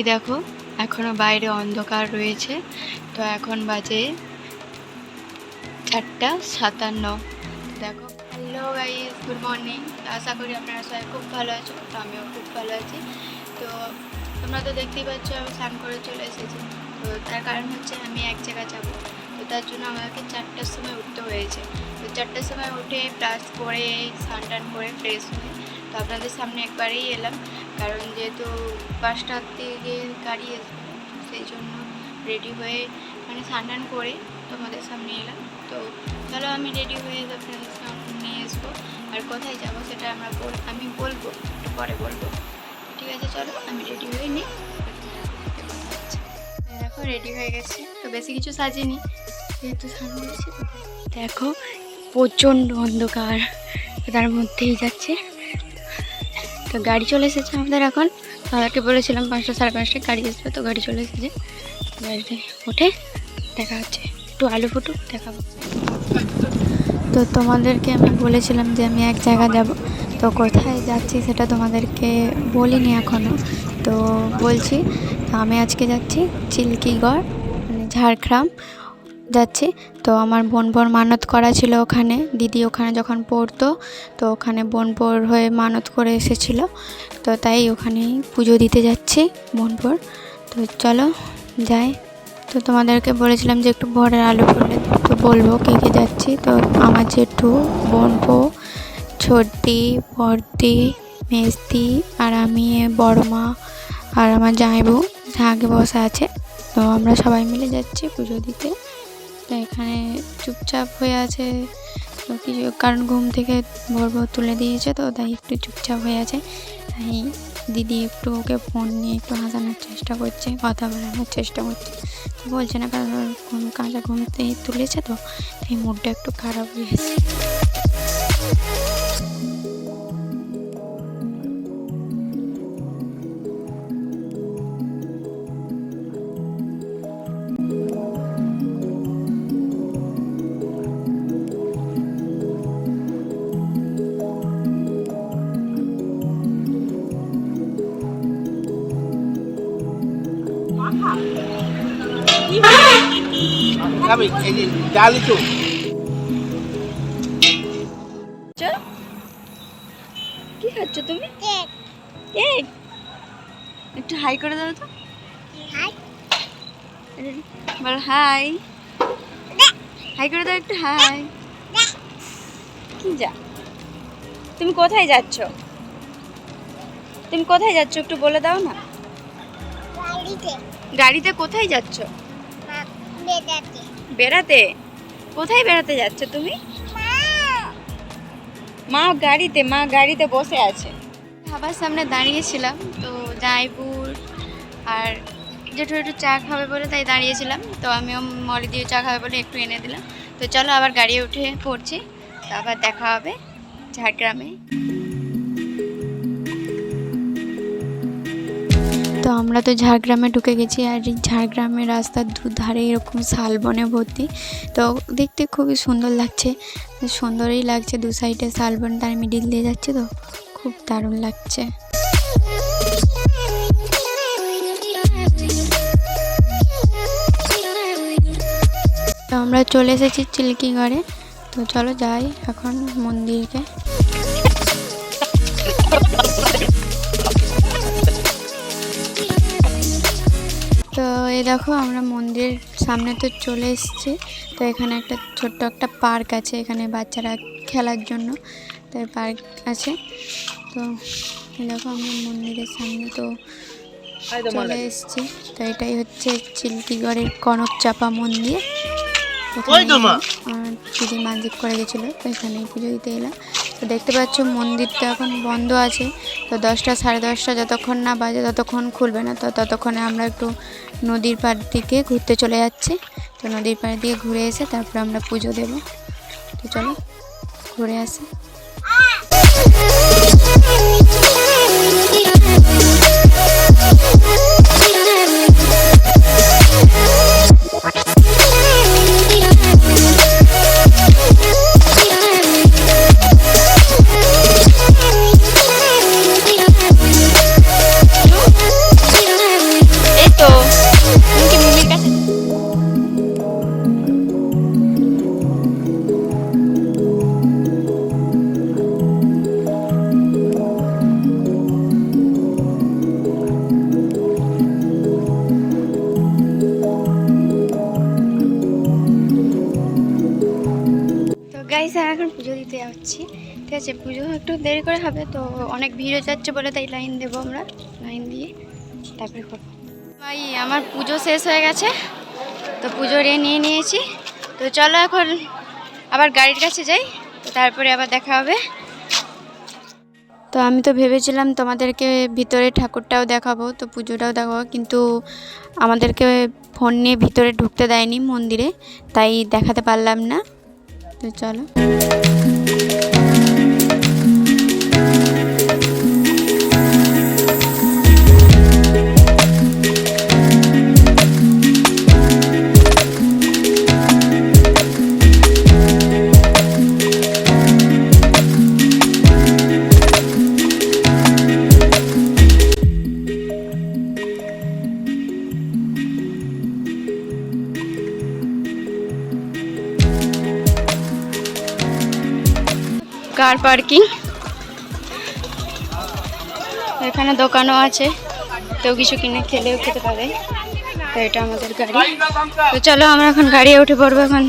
এই দেখো, এখনও বাইরে অন্ধকার রয়েছে। তো এখন বাজে চারটা সাতান্ন। দেখো হ্যালো গাইস গুড মর্নিং আশা করি আপনারা সবাই খুব ভালো আছো, তো আমিও খুব ভালো আছি। তো তোমরা তো দেখতেই পাচ্ছ, আমি স্নান করে চলে এসেছি। তো তার কারণ হচ্ছে আমি এক জায়গায় যাব। তো তার জন্য আমাকে চারটার সময় উঠতে হয়েছে। তো চারটার সময় উঠে ব্রাশ করে, স্নান টান করে ফ্রেশ হয়ে, তো আপনাদের সামনে একবারেই এলাম। কারণ যেহেতু পাঁচটার দিকে গাড়ি আসবে সেই জন্য রেডি হয়ে মানে স্নান করে তোমাদের সামনে এলাম। তো চলো আমি রেডি হয়ে আপনাদের সামনে নিয়ে আসব। আর কোথায় যাব সেটা আমরা বল আমি বলব, একটু পরে বলব। ঠিক আছে, চলো আমি রেডি হয়ে নিই। দেখো রেডি হয়ে গেছে। তো বেশি কিছু সাজিনি। যেহেতু এসে তো দেখো প্রচণ্ড অন্ধকার। তার মধ্যেই যাচ্ছে তো গাড়ি চলে এসেছে আমাদের এখন। আমাকে বলেছিলাম পাঁচটা সাড়ে পাঁচটায় গাড়ি আসবে, তো গাড়ি চলে এসেছে। গাড়িতে উঠে দেখা হচ্ছে। একটু আলু ফুটুক, দেখাবো। তো তোমাদেরকে আমি বলেছিলাম যে আমি এক জায়গা যাব। তো কোথায় যাচ্ছি সেটা তোমাদেরকে বলিনি এখনও তো বলছি আমি আজকে যাচ্ছি চিল্কিগড় মানে ঝাড়গ্রাম। যাচ্ছি। তো আমার বোন বোন মানত করা ছিল ওখানে। দিদি ওখানে যখন পড়তো, তো ওখানে বোনপোর হয়ে মানত করে এসেছিল। তো তাই ওখানেই পুজো দিতে যাচ্ছি বোনপোর তো চলো, যাই। তো তোমাদেরকে বলেছিলাম যে একটু ভোরের আলু পড়লে তো বলব কে কে যাচ্ছি। তো আমার জেঠু বোনপো ছোটি বর্দি মেজদি আর আমি বড় মা আর আমার জামাইবু। আগে বসে আছে। তো আমরা সবাই মিলে যাচ্ছি পুজো দিতে। তো এখানে চুপচাপ হয়ে আছে। তো কিছু, কারণ ঘুম থেকে ভোর ভোর তুলে দিয়েছে তো, তাই একটু চুপচাপ হয়ে আছে। তাই দিদি একটু ওকে ফোন নিয়ে একটু হাসানোর চেষ্টা করছে, কথা বলানোর চেষ্টা করছে। বলছে না, কারণ কাঁচা ঘুম থেকে তুলেছে তো এই মুডটা একটু খারাপ হয়ে খাবি এই যে ডাল তো কি খাচ্ছ তুমি? কেক। একটু হাই করে দাও তো। বল হাই। হাই করে দাও একটু হাই। কি যা? তুমি কোথায় যাচ্ছ? তুমি কোথায় যাচ্ছ একটু বলে দাও না। গাড়িতে। কোথায় যাচ্ছ? বেড়াতে। কোথায় বেড়াতে যাচ্ছ তুমি? মা গাড়িতে মা গাড়িতে বসে আছে। খাবার সামনে দাঁড়িয়েছিলাম, তো জাইপুর আর জেঠু একটু চা খাবে বলে তাই দাঁড়িয়েছিলাম, তো আমিও মলি দিয়ে চা খাবে বলে একটু এনে দিলাম। তো চলো আবার গাড়ি উঠে পড়ছি, তো আবার দেখা হবে ঝাড়গ্রামে। তো আমরা তো ঝাড়গ্রামে ঢুকে গেছি আর ঝাড়গ্রামের রাস্তার দুধারে এরকম শালবনে ভর্তি। তো দেখতে খুবই সুন্দর লাগছে। সুন্দরই লাগছে দু সাইডে শালবন তার মিডিল দিয়ে যাচ্ছে তো। খুব দারুণ লাগছে। তো আমরা চলে এসেছি চিল্কিগড়ে তো চলো যাই এখন মন্দিরকে। এই দেখো আমরা মন্দিরের সামনে তো চলে এসেছি। তো এখানে একটা ছোট্ট একটা পার্ক আছে এখানে বাচ্চারা খেলার জন্য। তো পার্ক আছে। তো এই দেখো আমরা মন্দিরের সামনে তো চলে এসেছি। তো এটাই হচ্ছে চিল্কিগড়ের কনক চাপা মন্দির দিদি মানজিক করে গেছিল তো এখানে পুজো দিতে এলাম। তো দেখতে পাচ্ছ মন্দিরটা এখন বন্ধ আছে। তো দশটা সাড়ে দশটা যতক্ষণ না বাজে ততক্ষণ খুলবে না। তো ততক্ষণে আমরা একটু নদীর পাড় দিকে ঘুরতে চলে যাচ্ছি। তো নদীর পাড় দিয়ে ঘুরে এসে তারপর আমরা পুজো দেব। তো চলো ঘুরে আসি। পুজো দিতে যাচ্ছি। ঠিক আছে, পুজো একটু দেরি করে হবে, তো অনেক ভিড় হয়ে যাচ্ছে বলে তাই লাইন দেবো আমরা লাইন দিয়ে তারপরে করব। ভাই, আমার পুজো শেষ হয়ে গেছে, তো পুজো রে নিয়ে নিয়েছি। তো চলো এখন আবার গাড়ির কাছে যাই তারপরে আবার দেখা হবে। তো আমি তো ভেবেছিলাম তোমাদেরকে ভিতরে ঠাকুরটাও দেখাবো, তো পুজোটাও দেখাবো, কিন্তু আমাদেরকে ফোন নিয়ে ভিতরে ঢুকতে দেয়নি মন্দিরে, তাই দেখাতে পারলাম না। তো কার পার্কিং। এখানে দোকানও আছে। কেউ কিছু কিনে খেলেও খেতে পারে। তো এটা আমাদের গাড়ি। তো চলো আমরা এখন গাড়ি উঠে পড়ব এখন।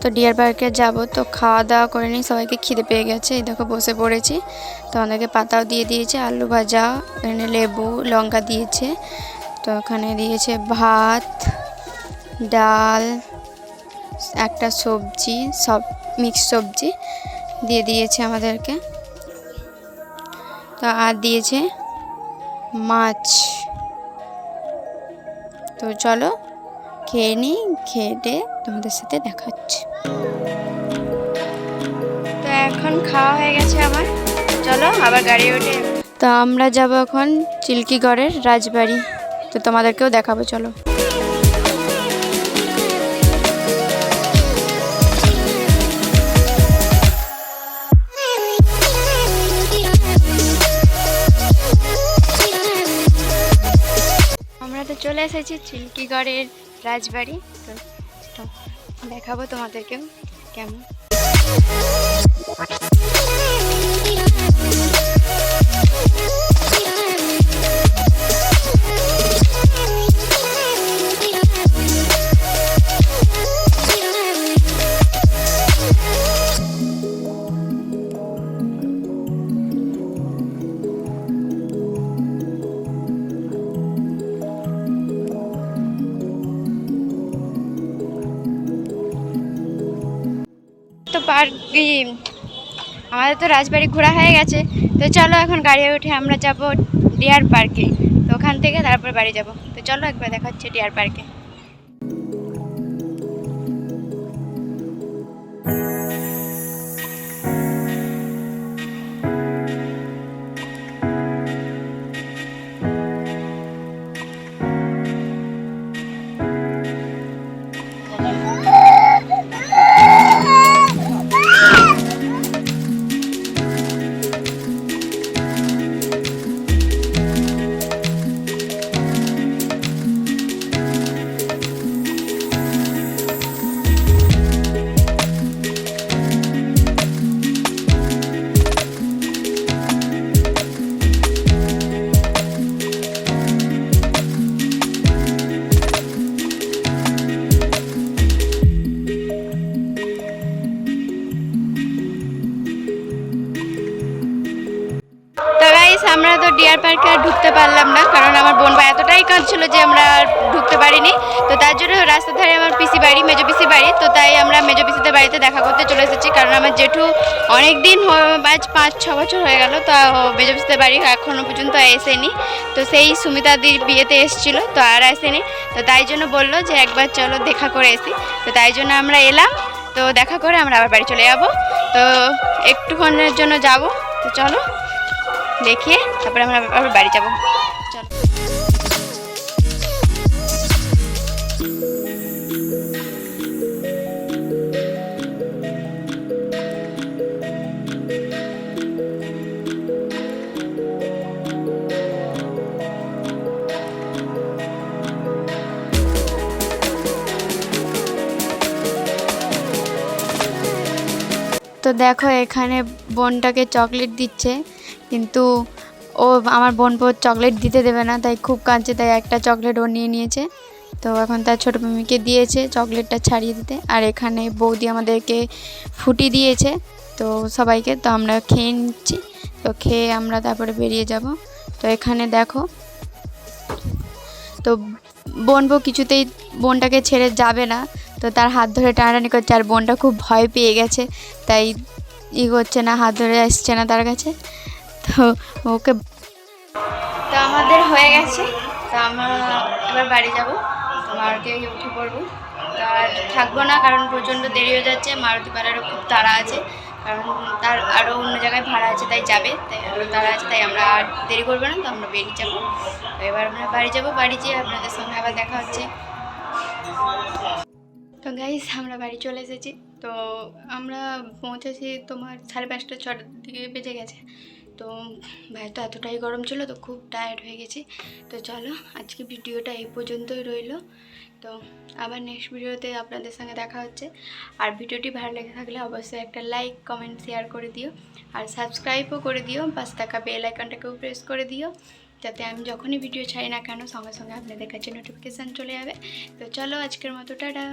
তো ডিয়ার পার্কে যাব। তো খাওয়া দাওয়া করে নিই। সবাইকে খিদে পেয়ে গেছে। এই দেখো বসে পড়েছি। তো আমাদেরকে পাতাও দিয়ে দিয়েছে। আলু ভাজা, এখানে লেবু, লঙ্কা দিয়েছে। তো এখানে দিয়েছে ভাত, ডাল, একটা সবজি, সব মিক্স সবজি দিয়ে দিয়েছে আমাদেরকে। তো আর দিয়েছে মাছ। তো চলো খেয়ে নিই খেয়ে তোমাদের সাথে দেখা হচ্ছে তো এখন খাওয়া হয়ে গেছে আমার। চলো আবার গাড়ি ওঠে তো আমরা যাব এখন চিল্কিগড়ের রাজবাড়ি। তো তোমাদেরকেও দেখাবো চলো। চলে এসেছি চিল্কিগড়ের রাজবাড়ি। তো দেখাবো তোমাদেরকে কেমন। তো পার্ক আমাদের তো রাজবাড়ি ঘোরা হয়ে গেছে। তো চলো এখন গাড়ি উঠে আমরা যাব ডিয়ার পার্কে তো ওখান থেকে তারপর বাড়ি যাব। তো চলো একবার দেখাচ্ছে ডিয়ার পার্কে বোন এতটাই কাঁদছিল যে আমরা ঢুকতে পারিনি। তো তার জন্য রাস্তার ধারে আমার পিসি বাড়ি, মেজো পিসি বাড়ি। তো তাই আমরা মেজো পিসিদের বাড়িতে দেখা করতে চলে এসেছি। কারণ আমার জেঠু অনেক দিন আজ পাঁচ, ছ বছর হয়ে গেল। তো মেজো পিসিদের বাড়ি এখনও পর্যন্ত এসেনি। তো সেই সুমিতাদির বিয়েতে এসেছিল, তো আর আসেনি। তো তাই জন্য বলল যে একবার চলো দেখা করে এসি তো তাই জন্য আমরা এলাম। তো দেখা করে আমরা আবার বাড়ি চলে যাব। তো একটুক্ষণের জন্য যাব। তো চলো, দেখিয়ে তারপরে আমরা আবার বাড়ি যাব। চলো। দেখো এখানে বোনটাকে চকলেট দিচ্ছে, কিন্তু ও আমার বোন চকলেট দিতে দেবে না, তাই খুব কাঁদছে, তাই একটা চকলেট ও নিয়ে নিয়েছে। তো এখন তার ছোটো মামিকে দিয়েছে চকলেটটা ছাড়িয়ে দিতে, আর এখানে বৌদি আমাদেরকে ফুটি দিয়েছে, তো সবাইকে তো আমরা খেয়ে নিচ্ছি। তো খেয়ে আমরা তারপরে বেরিয়ে যাব। তো এখানে দেখো, তো বোন কিছুতেই বোনটাকে ছেড়ে যাবে না তো তার হাত ধরে টানাটানি করছে আর বোনটা খুব ভয় পেয়ে গেছে, তাই ই করছে না, হাত ধরে আসছে না তার কাছে। তো ওকে তো আমাদের হয়ে গেছে, তো আমরা এবার বাড়ি যাব মারুতি উঠে পড়ব। আর থাকব না, কারণ প্রচণ্ড দেরি হয়ে যাচ্ছে, মারুতি পাড়ারও খুব তাড়া আছে, কারণ তার আরও অন্য জায়গায় ভাড়া আছে, তাই যাবে, তাই আরও তাড়া আছে, তাই আমরা আর দেরি করব না, তো আমরা বেরিয়ে যাব। এবার আমরা বাড়ি যাব, বাড়ি যেয়ে আপনাদের সঙ্গে আবার দেখা হচ্ছে। তো গাইস আমরা বাড়ি চলে এসেছি। তো আমরা পৌঁছেছি তোমার সাড়ে পাঁচটা, ছটার দিকে বেজে গেছে। তো ভাই, তো এতটাই গরম ছিল, তো খুব টায়ার্ড হয়ে গেছি। তো চলো, আজকে ভিডিওটা এই পর্যন্তই রইল। তো আবার নেক্সট ভিডিওতে আপনাদের সঙ্গে দেখা হচ্ছে। আর ভিডিওটি ভালো লেগে থাকলে অবশ্যই একটা লাইক কমেন্ট শেয়ার করে দিও। আর সাবস্ক্রাইবও করে দিও। পাশে থাকা বেল আইকনটাকেও প্রেস করে দিও। যাতে আমি যখনই ভিডিও ছাড়ি না কেন, সঙ্গে সঙ্গে আপনাদের কাছে নোটিফিকেশান চলে যাবে। তো চলো, আজকের মতো, টাটা।